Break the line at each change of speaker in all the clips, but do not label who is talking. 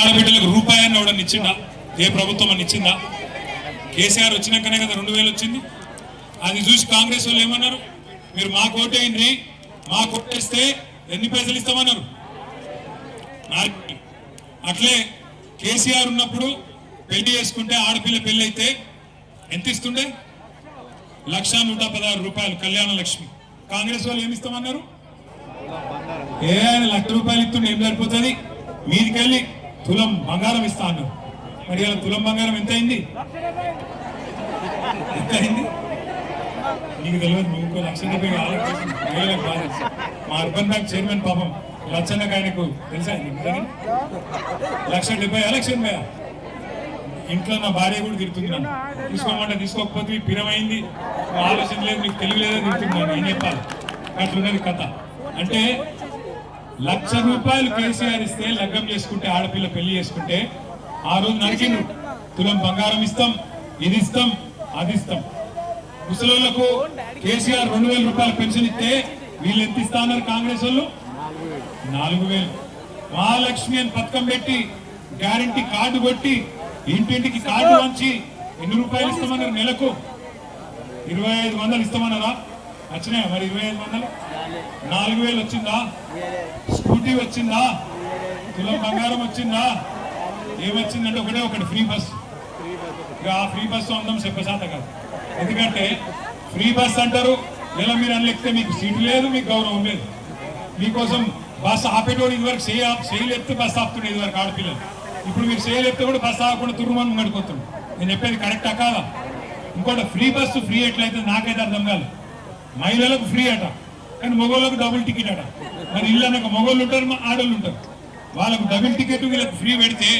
ఆడబిడ్డలకు రూపాయన్న ఎవడని ఇచ్చిందా ఏ ప్రభుత్వం అని ఇచ్చిందా? కేసీఆర్ వచ్చినాకనే కదా రెండు వేలు వచ్చింది. అది చూసి కాంగ్రెస్ వాళ్ళు ఏమన్నారు? మీరు మా కోటేయండి మా కొట్టేస్తే ఎన్ని పైసలు ఇస్తామన్నారు? అట్లే కేసీఆర్ ఉన్నప్పుడు పెళ్ళి చేసుకుంటే ఆడపిల్ల పెళ్ళి అయితే ఎంత ఇస్తుండే? లక్ష నూట పదహారు రూపాయలు కళ్యాణ లక్ష్మి. కాంగ్రెస్ వాళ్ళు ఏమి ఇస్తామన్నారు? ఏ ఆయన లక్ష రూపాయలు ఇస్తుండే ఏం సరిపోతుంది? మీదికెళ్ళి తులం బంగారం ఇస్తా అన్నారు మరి ఇలా తులం బంగారం ఎంత అయింది ఎంత అయింది నీకు తెలియదు నువ్వు ఇంకో లక్ష డెబ్బై ఆలోచించి బాధ మా అర్బన్ బ్యాంక్ చైర్మన్ పాపం లచ్చన్నకు ఆయనకు తెలుసా లక్ష డెబ్బై లక్ష ఎనభై ఇంట్లో నా భార్య కూడా తిరుగుతున్నాను నన్ను. తీసుకోమంటే తీసుకోకపోతే మీ పిరమైంది. ఆలోచన లేదు మీకు తెలియలేదో లేదో నేను ఏం చెప్పాలి? అట్లున్నది కథ. అంటే లక్ష రూపాయలు కేసీఆర్ ఇస్తే లగ్గం చేసుకుంటే ఆడపిల్ల పెళ్ళి చేసుకుంటే ఆ రోజు నరికిండ్రు. తులం బంగారం ఇస్తాం ఇది ఇస్తాం అది ఇస్తాం. ముసలోళ్ళకు కేసీఆర్ రెండు వేల రూపాయల పెన్షన్ ఇస్తే వీళ్ళు ఎంత ఇస్తా అన్నారు కాంగ్రెస్ వాళ్ళు? నాలుగు వేలు. మహాలక్ష్మి అని పథకం పెట్టి గ్యారంటీ కార్డు కొట్టి ఇంటింటికి కార్డు వంచి ఎన్ని రూపాయలు ఇస్తామన్నారు నెలకు? ఇరవై ఐదు వందలు ఇస్తామన్నారా? వచ్చినాయా? మరి ఇరవై ఐదు వందలు? నాలుగు వేలు వచ్చిందా? స్కూటీ వచ్చిందా? తులం బంగారం వచ్చిందా? ఏమొచ్చిందంటే ఒకటే ఒకటి ఫ్రీ బస్. ఇక ఆ ఫ్రీ బస్సు అందం చెప్పశాత కాదు. ఎందుకంటే ఫ్రీ బస్ అంటారు ఇలా మీరు అనలేకపోతే మీకు సీటు లేదు మీకు గౌరవం లేదు. మీకోసం బస్ ఆపేటోడు ఇదివరకు చేయ చేయలేపితే బస్ ఆపుతుండే ఇదివరకు ఆడపిల్లలు. ఇప్పుడు మీరు చేయలేపితే కూడా బస్ ఆపకుండా తుర్రుమని ముంగడిపోతుంది నేను చెప్పేది కరెక్టా కాదా? ఇంకోటి ఫ్రీ బస్సు ఫ్రీ ఎట్లయితే నాకైతే అర్థం కాలేదు. మహిళలకు ఫ్రీ అట. కానీ మగవాళ్ళకు డబుల్ టికెట్ అట. మరి ఇల్లు అనక మగవాళ్ళు ఉంటారు మా ఆడవాళ్ళు ఉంటారు. వాళ్ళకు డబుల్ టికెట్ వీళ్ళకి ఫ్రీ పెడితే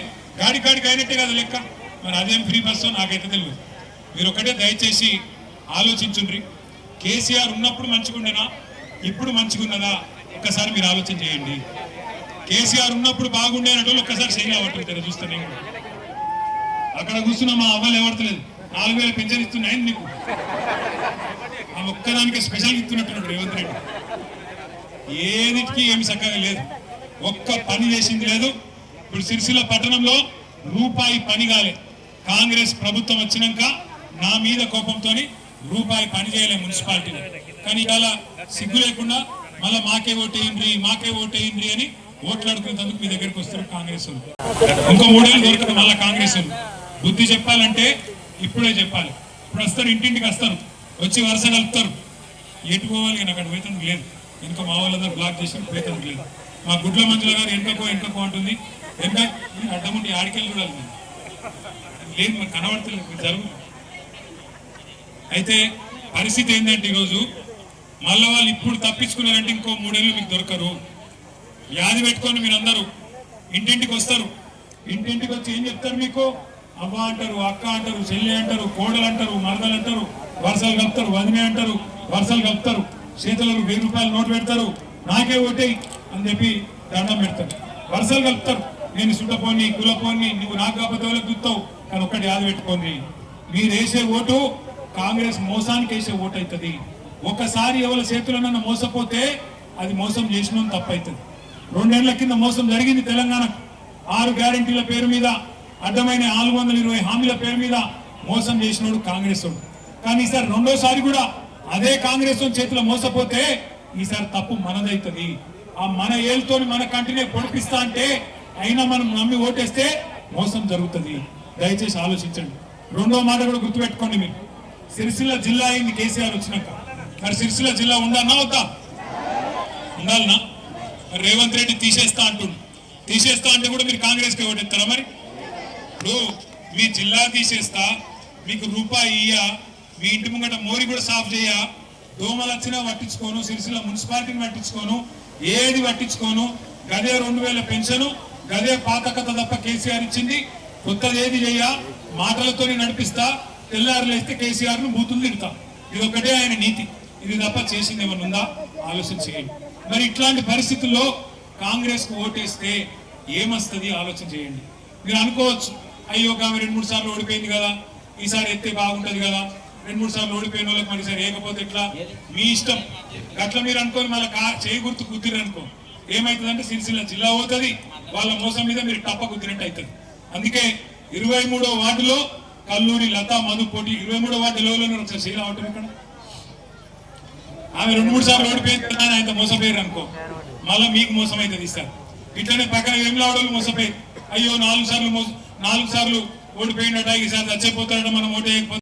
గాడి కాడికి అయినట్టే కదా లెక్క. మరి అదేం ఫ్రీ బస్సు నాకైతే తెలియదు. మీరు ఒకటే దయచేసి ఆలోచించుండ్రి. కేసీఆర్ ఉన్నప్పుడు మంచిగుండేనా ఇప్పుడు మంచిగున్నదా ఒక్కసారి మీరు ఆలోచన చేయండి. కేసీఆర్ ఉన్నప్పుడు బాగుండే అనేటోళ్ళు ఒక్కసారి చేయలేవట్టుంటారు చూస్తే నేను అక్కడ కూర్చున్నా మా అవ్వలు ఎవడతలేదు నాలుగు వేల పెన్షన్ ఇస్తున్నాయి నీకు. ఆ ఒక్కదానికి స్పెషల్ ఇస్తున్నట్టున్నాడు రేవంత్ రెడ్డి. ఏదిటికి ఏమి చక్కగా లేదు. ఒక్క పని చేసింది లేదు. ఇప్పుడు సిరిసిల్ల పట్టణంలో రూపాయి పని కాలే. కాంగ్రెస్ ప్రభుత్వం వచ్చినాక నా మీద కోపంతో రూపాయి పని చేయలే మున్సిపాలిటీలో. కానీ ఇవాళ సిగ్గు లేకుండా మళ్ళీ మాకే ఓటేయండి మాకే ఓటేయండి అని ఓట్లాడుకునేందుకు మీ దగ్గరికి వస్తారు కాంగ్రెస్ వాళ్ళు ఇంకో మూడేళ్ళు దొరకదు మళ్ళీ కాంగ్రెస్ వాళ్ళు బుద్ధి చెప్పాలంటే ఇప్పుడే చెప్పాలి. ఇప్పుడు వస్తారు ఇంటింటికి వస్తారు. వచ్చి వరుస కలుపుతారు ఎటు పోవాలి కానీ అక్కడ వేతనం లేదు. వెనుక మా వాళ్ళందరూ బ్లాక్ చేసి వేతనం లేదు. మా గుడ్ల మంజుల గారు వెనుకకో వెనుకకో అంటుంది. వెనుక అడ్డం ఉండి ఆడికెళ్ళి చూడాలి లేదు మరి కనబడతలేదు జరుగు. అయితే పరిస్థితి ఏంటంటే ఈరోజు మళ్ళీ వాళ్ళు ఇప్పుడు తప్పించుకున్నారంటే ఇంకో మూడేళ్ళు మీకు దొరకరు. వ్యాధి పెట్టుకొని మీరు అందరూ ఇంటింటికి వస్తారు. ఇంటింటికి వచ్చి ఏం చెప్తారు మీకు? అవ్వ అంటారు అక్క అంటారు చెల్లి అంటారు కోడలు అంటారు మరదలు అంటారు. వరుసలు కలుపుతారు వదినే అంటారు వరుసలు కలుపుతారు చేతులకు వెయ్యి రూపాయలు నోటు పెడతారు. నాకే ఓటేయి అని చెప్పి దండం పెడతారు. వరుసలు కలుపుతారు నేను సుట్టపోని కులపోని నువ్వు నాకు కాకపోతే వాళ్ళకి చూస్తావు కానీ ఒక్కటి యాద పెట్టుకోండి. మీరు వేసే ఓటు కాంగ్రెస్ మోసానికి వేసే ఓటు అవుతుంది. ఒకసారి ఎవరి చేతులనన్నా మోసపోతే అది మోసం చేసిన తప్పు అవుతుంది రెండేళ్ళ కింద మోసం జరిగింది తెలంగాణకు ఆరు గ్యారంటీల పేరు మీద అడ్డమైన నాలుగు వందల ఇరవై హామీల పేరు మీద మోసం చేసినోడు కాంగ్రెస్ వాడు. కానీ సార్ రెండోసారి కూడా అదే కాంగ్రెస్ చేతిలో మోసపోతే ఈసారి తప్పు మనదైతుంది. ఆ మన ఏళ్ళతో మన కంటినే పొడిపిస్తా అంటే అయినా మనం నమ్మి ఓటేస్తే మోసం జరుగుతుంది. దయచేసి ఆలోచించండి. రెండో మాట కూడా గుర్తుపెట్టుకోండి మీరు. సిరిసిల్ల జిల్లా అయింది కేసీఆర్ వచ్చినాక. మరి సిరిసిల్ల జిల్లా ఉండాలన్నా వద్దా? ఉండాలనా? మరి రేవంత్ రెడ్డి తీసేస్తా అంటుండు. తీసేస్తా అంటే కూడా మీరు కాంగ్రెస్కి ఓటేస్తారా మరి? ఇప్పుడు మీ జిల్లా తీసేస్తా మీకు రూపాయి ఇయ్య మీ ఇంటి ముంగట మోరి కూడా సాఫ్ చేయ. దోమలు వచ్చినా పట్టించుకోను సిరిసిల్ల మున్సిపాలిటీని పట్టించుకోను ఏది పట్టించుకోను. గదే రెండు వేల పెన్షను గదే పాత కథ తప్ప కేసీఆర్ ఇచ్చింది. కొత్తది ఏది చేయ మాటలతోనే నడిపిస్తా. తెల్లారులేస్తే కేసీఆర్ను బూతులు తిడతా. ఇది ఒకటే ఆయన నీతి. ఇది తప్ప చేసింది ఏమన్నా ఉందా? ఆలోచన చేయండి. మరి ఇట్లాంటి పరిస్థితుల్లో కాంగ్రెస్కు ఓటేస్తే ఏమొస్తుంది? ఆలోచన చేయండి. మీరు అనుకోవచ్చు అయ్యో ఆమె రెండు మూడు సార్లు ఓడిపోయింది కదా ఈసారి ఎత్తే బాగుంటుంది కదా. రెండు మూడు సార్లు ఓడిపోయిన వాళ్ళకి మరి ఈసారి ఏకపోతే ఎట్లా? మీ ఇష్టం. అట్లా మీరు అనుకోని మళ్ళీ చేయి గుర్తు కుదిరి అనుకో. ఏమవుతుందంటే సిరిసిల్ల జిల్లా అవుతుంది వాళ్ళ మోసం మీద మీరు తప్ప కుదిరినట్టు అవుతుంది అందుకే ఇరవై మూడో వార్డులో కల్లూరి లతా మధు పోటీ ఇరవై మూడో వార్డులో ఒకసారి శీల అవటం ఇక్కడ ఆమె రెండు మూడు సార్లు ఓడిపోయింది కదా అని ఆయన మోసపోయారు అనుకో. మళ్ళీ మీకు మోసం అవుతుంది ఇస్తారు ఇట్లనే పక్కన ఏం లావడోళ్ళు మోసపోయి అయ్యో నాలుగు సార్లు మోస నాలుగు సార్లు ఓడిపోయినట్ట ఈసారి చచ్చిపోతాడట మనం ఓటేయకపోతే